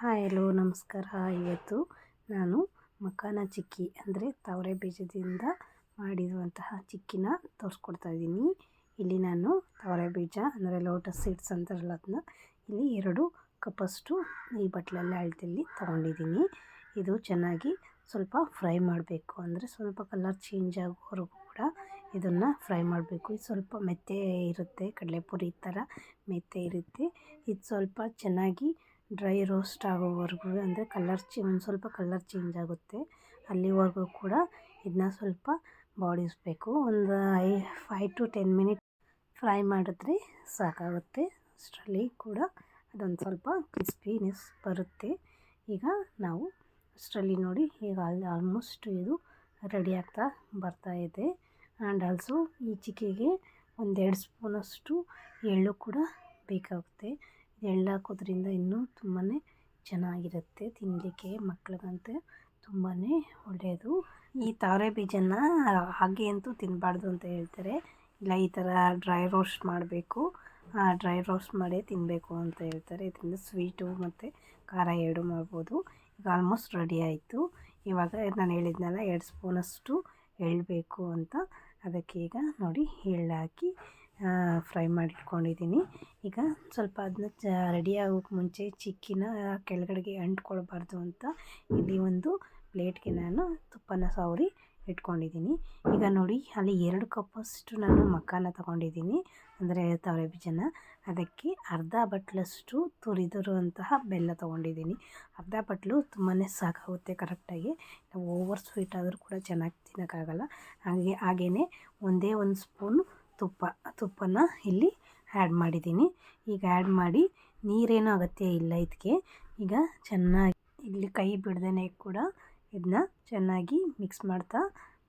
Hi, hello, ನಮಸ್ಕಾರ. ಇವತ್ತು ನಾನು ಮಖಾನ ಚಿಕ್ಕಿ ಅಂದರೆ ತಾವರೆ ಬೀಜದಿಂದ ಮಾಡಿರುವಂತಹ ಚಿಕ್ಕಿನ ತೋರಿಸ್ಕೊಡ್ತಾ ಇದ್ದೀನಿ. ಇಲ್ಲಿ ನಾನು ತಾವರೆ ಬೀಜ ಅಂದರೆ ಲೋಟಸ್ ಸೀಡ್ಸ್ ಅಂತಾರಲ್ಲ ಅದನ್ನ ಇಲ್ಲಿ ಎರಡು ಕಪ್ಪಷ್ಟು ಈ ಬಟ್ಲಲ್ಲಿ ಅಳತೆಯಲ್ಲಿ ತೊಗೊಂಡಿದ್ದೀನಿ. ಇದು ಚೆನ್ನಾಗಿ ಸ್ವಲ್ಪ ಫ್ರೈ ಮಾಡಬೇಕು ಅಂದರೆ ಸ್ವಲ್ಪ ಕಲರ್ ಚೇಂಜ್ ಆಗೋವರೆಗೂ ಕೂಡ ಇದನ್ನು ಫ್ರೈ ಮಾಡಬೇಕು. ಇದು ಸ್ವಲ್ಪ ಮೆತ್ತೆ ಇರುತ್ತೆ, ಕಡಲೆಪುರಿ ಥರ ಮೆತ್ತೆ ಇರುತ್ತೆ. ಇದು ಸ್ವಲ್ಪ ಚೆನ್ನಾಗಿ ಡ್ರೈ ರೋಸ್ಟ್ ಆಗೋವರೆಗೂ ಅಂದರೆ ಕಲರ್ ಚೇ, ಒಂದು ಸ್ವಲ್ಪ ಕಲರ್ ಚೇಂಜ್ ಆಗುತ್ತೆ. ಅಲ್ಲಿವರೆಗೂ ಕೂಡ ಇದನ್ನ ಸ್ವಲ್ಪ ಬಾಡಿಸಬೇಕು. ಒಂದು I five to ten minute fry ಮಾಡಿದ್ರೆ ಸಾಕಾಗುತ್ತೆ. ಅಷ್ಟರಲ್ಲಿ ಕೂಡ ಅದೊಂದು ಸ್ವಲ್ಪ ಕ್ರಿಸ್ಪಿನೆಸ್ ಬರುತ್ತೆ. ಈಗ ನಾವು ಅಷ್ಟರಲ್ಲಿ ನೋಡಿ ಈಗ ಅಲ್ಲಿ ಆಲ್ಮೋಸ್ಟ್ ಇದು ರೆಡಿ ಆಗ್ತಾ ಬರ್ತಾ ಇದೆ. ಆ್ಯಂಡ್ ಆಲ್ಸೋ ಈ ಚಿಕ್ಕಿಗೆ ಒಂದೆರಡು ಸ್ಪೂನಷ್ಟು ಎಳ್ಳು ಕೂಡ ಬೇಕಾಗುತ್ತೆ. ಎಳ್ಳು ಹಾಕೋದ್ರಿಂದ ಇನ್ನೂ ತುಂಬಾ ಚೆನ್ನಾಗಿರುತ್ತೆ ತಿನ್ನಲಿಕ್ಕೆ ಮಕ್ಳಿಗಂತೂ ತುಂಬಾ ಒಳ್ಳೆಯದು. ಈ ತಾವರೆ ಬೀಜನ ಹಾಗೆ ಅಂತೂ ತಿನ್ನಬಾರ್ದು ಅಂತ ಹೇಳ್ತಾರೆ. ಇಲ್ಲ, ಈ ಥರ ಡ್ರೈ ರೋಸ್ಟ್ ಮಾಡಬೇಕು. ಡ್ರೈ ರೋಸ್ಟ್ ಮಾಡೇ ತಿನ್ನಬೇಕು ಅಂತ ಹೇಳ್ತಾರೆ. ಇದರಿಂದ ಸ್ವೀಟು ಮತ್ತು ಖಾರ ಎರಡು ಮಾಡ್ಬೋದು. ಈಗ ಆಲ್ಮೋಸ್ಟ್ ರೆಡಿ ಆಯಿತು. ಇವಾಗ ನಾನು ಹೇಳಿದ್ನಲ್ಲ, ಎರಡು ಸ್ಪೂನಷ್ಟು ಎಳ್ಳಬೇಕು ಅಂತ. ಅದಕ್ಕೆ ಈಗ ನೋಡಿ ಎಳ್ಳು ಹಾಕಿ ಫ್ರೈ ಮಾಡಿಟ್ಕೊಂಡಿದ್ದೀನಿ. ಈಗ ಸ್ವಲ್ಪ ಅದನ್ನ ಚ ರೆಡಿ ಆಗೋಕ್ಕೆ ಮುಂಚೆ ಚಿಕ್ಕಿನ ಕೆಳಗಡೆಗೆ ಅಂಟ್ಕೊಳ್ಬಾರ್ದು ಅಂತ ಇಲ್ಲಿ ಒಂದು ಪ್ಲೇಟ್ಗೆ ನಾನು ತುಪ್ಪನ ಸವರಿ ಇಟ್ಕೊಂಡಿದ್ದೀನಿ. ಈಗ ನೋಡಿ, ಅಲ್ಲಿ ಎರಡು ಕಪ್ಪಷ್ಟು ನಾನು ಮಕ್ಕಾನ ತೊಗೊಂಡಿದ್ದೀನಿ. ಅಂದರೆ ತವರೆ ಬೀಜನ ಅದಕ್ಕೆ ಅರ್ಧ ಬಟ್ಲಷ್ಟು ತುರಿದಿರುವಂತಹ ಬೆಲ್ಲ ತೊಗೊಂಡಿದ್ದೀನಿ. ಅರ್ಧ ಬಟ್ಲು ತುಂಬಾ ಸಾಕಾಗುತ್ತೆ ಕರೆಕ್ಟಾಗಿ. ಓವರ್ ಸ್ವೀಟ್ ಆದರೂ ಕೂಡ ಚೆನ್ನಾಗಿ ತಿನ್ನೋಕ್ಕಾಗಲ್ಲ. ಹಾಗೆ ಹಾಗೆಯೇ ಒಂದೇ ಒಂದು ಸ್ಪೂನು ತುಪ್ಪ ತುಪ್ಪನ ಇಲ್ಲಿ ಆ್ಯಡ್ ಮಾಡಿದ್ದೀನಿ. ಈಗ ಆ್ಯಡ್ ಮಾಡಿ ನೀರೇನೂ ಅಗತ್ಯ ಇಲ್ಲ ಇದಕ್ಕೆ ಈಗ ಚೆನ್ನಾಗಿ ಇಲ್ಲಿ ಕೈ ಬಿಡ್ದೇ ಕೂಡ ಇದನ್ನ ಚೆನ್ನಾಗಿ ಮಿಕ್ಸ್ ಮಾಡ್ತಾ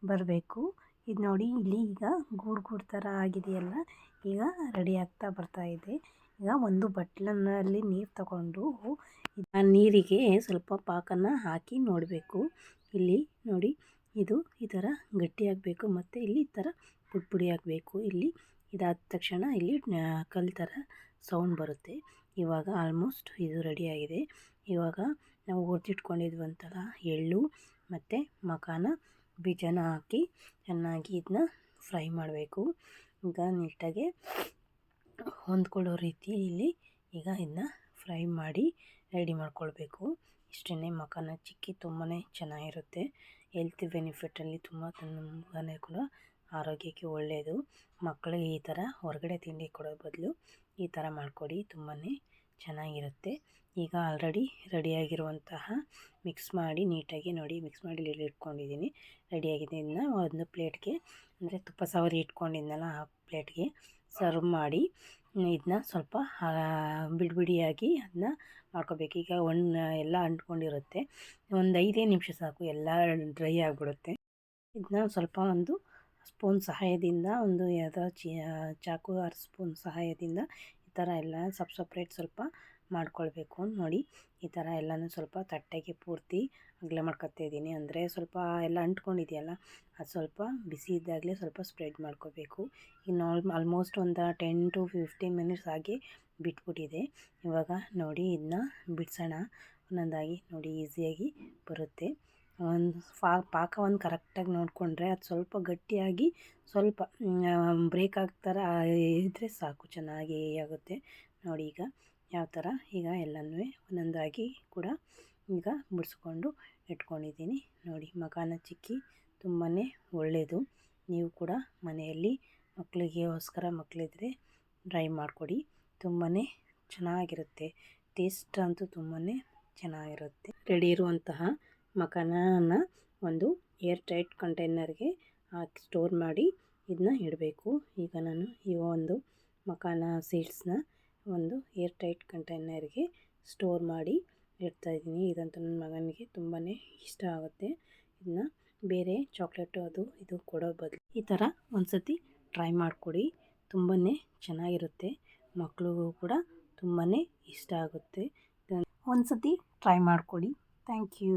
ಬರಬೇಕು. ಇದು ನೋಡಿ ಇಲ್ಲಿ ಈಗ ಗೂಡು ಗೂಡು ಥರ ಆಗಿದೆಯಲ್ಲ, ಈಗ ರೆಡಿ ಆಗ್ತಾ ಬರ್ತಾ ಇದೆ. ಈಗ ಒಂದು ಬಟ್ಲನಲ್ಲಿ ನೀರು ತಗೊಂಡು ಆ ನೀರಿಗೆ ಸ್ವಲ್ಪ ಪಾಕನ್ನು ಹಾಕಿ ನೋಡಬೇಕು. ಇಲ್ಲಿ ನೋಡಿ ಇದು ಈ ಥರ ಗಟ್ಟಿಯಾಗಬೇಕು ಮತ್ತು ಇಲ್ಲಿ ಈ ಥರ ಪುಡಿ ಪುಡಿ ಆಗಬೇಕು ಇಲ್ಲಿ ಇದಾದ ತಕ್ಷಣ ಇಲ್ಲಿ ಕಲ್ ಥರ ಸೌಂಡ್ ಬರುತ್ತೆ. ಇವಾಗ ಆಲ್ಮೋಸ್ಟ್ ಇದು ರೆಡಿಯಾಗಿದೆ ಇವಾಗ ನಾವು ಹುರಿದಿಟ್ಕೊಂಡಿದ್ವಂತಹ ಎಳ್ಳು ಮತ್ತು ಮಕಾನ ಬೀಜನ ಹಾಕಿ ಚೆನ್ನಾಗಿ ಇದನ್ನ ಫ್ರೈ ಮಾಡಬೇಕು. ಈಗ ನೀಟಾಗೆ ಹೊಂದ್ಕೊಳ್ಳೋ ರೀತಿ ಇಲ್ಲಿ ಈಗ ಇದನ್ನ ಫ್ರೈ ಮಾಡಿ ರೆಡಿ ಮಾಡ್ಕೊಳ್ಬೇಕು. ಇಷ್ಟೇ ಮಕಾನ ಚಿಕ್ಕಿ ತುಂಬಾ ಚೆನ್ನಾಗಿರುತ್ತೆ. ಹೆಲ್ತ್ ಬೆನಿಫಿಟಲ್ಲಿ ತುಂಬ ತುಂಬಾ ಕೂಡ ಆರೋಗ್ಯಕ್ಕೆ ಒಳ್ಳೆಯದು ಮಕ್ಕಳಿಗೆ ಈ ಥರ ಹೊರಗಡೆ ತಿಂಡಿ ಕೊಡೋ ಬದಲು ಈ ಥರ ಮಾಡಿಕೊಡಿ ತುಂಬಾ ಚೆನ್ನಾಗಿರುತ್ತೆ. ಈಗ ಆಲ್ರೆಡಿ ರೆಡಿಯಾಗಿರುವಂತಹ ಮಿಕ್ಸ್ ಮಾಡಿ ನೀಟಾಗಿ ನೋಡಿ ಮಿಕ್ಸ್ ಮಾಡಿ ಇಲ್ಲಿ ಇಟ್ಕೊಂಡಿದ್ದೀನಿ. ರೆಡಿಯಾಗಿದೆ ಇದನ್ನ ಒಂದು ಪ್ಲೇಟ್ಗೆ ಅಂದರೆ ತುಪ್ಪ, ಸವರಿ ಇಟ್ಕೊಂಡಿದ್ನಲ್ಲ ಆ ಪ್ಲೇಟ್ಗೆ ಸರ್ವ್ ಮಾಡಿ. ಇದನ್ನ ಸ್ವಲ್ಪ ಬಿಡಿ ಬಿಡಿಯಾಗಿ ಅದನ್ನ ಮಾಡ್ಕೋಬೇಕು. ಈಗ ಒಣ, ಎಲ್ಲ ಅಂಟ್ಕೊಂಡಿರುತ್ತೆ. ಒಂದು ಐದೇ ನಿಮಿಷ ಸಾಕು, ಎಲ್ಲ ಡ್ರೈ ಆಗಿಬಿಡುತ್ತೆ. ಇದನ್ನ ಸ್ವಲ್ಪ ಒಂದು ಸ್ಪೂನ್ ಸಹಾಯದಿಂದ, ಒಂದು ಯಾವುದೋ ಚಾಕು ಆರ್ ಸ್ಪೂನ್ ಸಹಾಯದಿಂದ ಥರ ಎಲ್ಲ ಸಪ್ ಸಪ್ರೇಟ್ ಸ್ವಲ್ಪ ಮಾಡ್ಕೊಳ್ಬೇಕು ನೋಡಿ. ಈ ಥರ ಎಲ್ಲನೂ ಸ್ವಲ್ಪ ತಟ್ಟೆಗೆ ಪೂರ್ತಿ ಅಗಲ ಮಾಡ್ಕೊತಾ ಇದ್ದೀನಿ. ಅಂದರೆ ಸ್ವಲ್ಪ ಎಲ್ಲ ಅಂಟ್ಕೊಂಡಿದೆಯಲ್ಲ, ಅದು ಸ್ವಲ್ಪ ಬಿಸಿ ಇದ್ದಾಗಲೇ ಸ್ವಲ್ಪ ಸ್ಪ್ರೆಡ್ ಮಾಡ್ಕೋಬೇಕು. ಇನ್ನು ಆಲ್ ಆಲ್ಮೋಸ್ಟ್ ಒಂದು ಟೆನ್ ಟು ಫಿಫ್ಟೀನ್ ಮಿನಿಟ್ಸ್ ಆಗಿ ಬಿಟ್ಬಿಟ್ಟಿದೆ. ಇವಾಗ ನೋಡಿ ಇದನ್ನ ಬಿಡಿಸೋಣ. ಒಂದೊಂದಾಗಿ ನೋಡಿ, ಈಸಿಯಾಗಿ ಬರುತ್ತೆ. ಒಂದು ಫಾ ಪಾಕ ಒಂದು ಕರೆಕ್ಟಾಗಿ ನೋಡಿಕೊಂಡ್ರೆ ಅದು ಸ್ವಲ್ಪ ಗಟ್ಟಿಯಾಗಿ ಸ್ವಲ್ಪ ಬ್ರೇಕ್ ಆಗ್ತಾರ ಇದ್ದರೆ ಸಾಕು, ಚೆನ್ನಾಗಿ ಆಗುತ್ತೆ. ನೋಡಿ ಈಗ ಯಾವ ಥರ ಈಗ ಎಲ್ಲನೂ ಒಂದೊಂದಾಗಿ ಕೂಡ ಈಗ ಬಿಡಿಸ್ಕೊಂಡು ಇಟ್ಕೊಂಡಿದ್ದೀನಿ. ನೋಡಿ ಮಕಾನ ಚಿಕ್ಕಿ ತುಂಬಾ ಒಳ್ಳೆಯದು. ನೀವು ಕೂಡ ಮನೆಯಲ್ಲಿ ಮಕ್ಕಳಿಗೋಸ್ಕರ ಮಕ್ಕಳಿದ್ರೆ ಡ್ರೈ ಮಾಡಿಕೊಡಿ. ತುಂಬಾ ಚೆನ್ನಾಗಿರುತ್ತೆ. ಟೇಸ್ಟ್ ಅಂತೂ ತುಂಬಾ ಚೆನ್ನಾಗಿರುತ್ತೆ. ರೆಡಿ ಇರುವಂತಹ ಮಖಾನನ ಒಂದು ಏರ್ ಟೈಟ್ ಕಂಟೈನರ್ಗೆ ಹಾಕಿ ಸ್ಟೋರ್ ಮಾಡಿ ಇದನ್ನ ಇಡಬೇಕು. ಈಗ ನಾನು ಈ ಒಂದು ಮಖಾನ ಸೀಡ್ಸ್ನ ಒಂದು ಏರ್ ಟೈಟ್ ಕಂಟೈನರ್ಗೆ ಸ್ಟೋರ್ ಮಾಡಿ ಇಡ್ತಾ ಇದ್ದೀನಿ. ಇದಂತೂ ನನ್ನ ಮಗನಿಗೆ ತುಂಬಾ ಇಷ್ಟ ಆಗುತ್ತೆ. ಇದನ್ನ ಬೇರೆ ಚಾಕ್ಲೇಟು ಅದು ಇದು ಕೊಡೋ ಬದಲು ಈ ಥರ ಒಂದ್ಸತಿ ಟ್ರೈ ಮಾಡಿಕೊಡಿ. ತುಂಬಾ ಚೆನ್ನಾಗಿರುತ್ತೆ. ಮಕ್ಕಳಿಗೂ ಕೂಡ ತುಂಬಾ ಇಷ್ಟ ಆಗುತ್ತೆ. ಒಂದ್ಸತಿ ಟ್ರೈ ಮಾಡಿಕೊಡಿ. Thank you.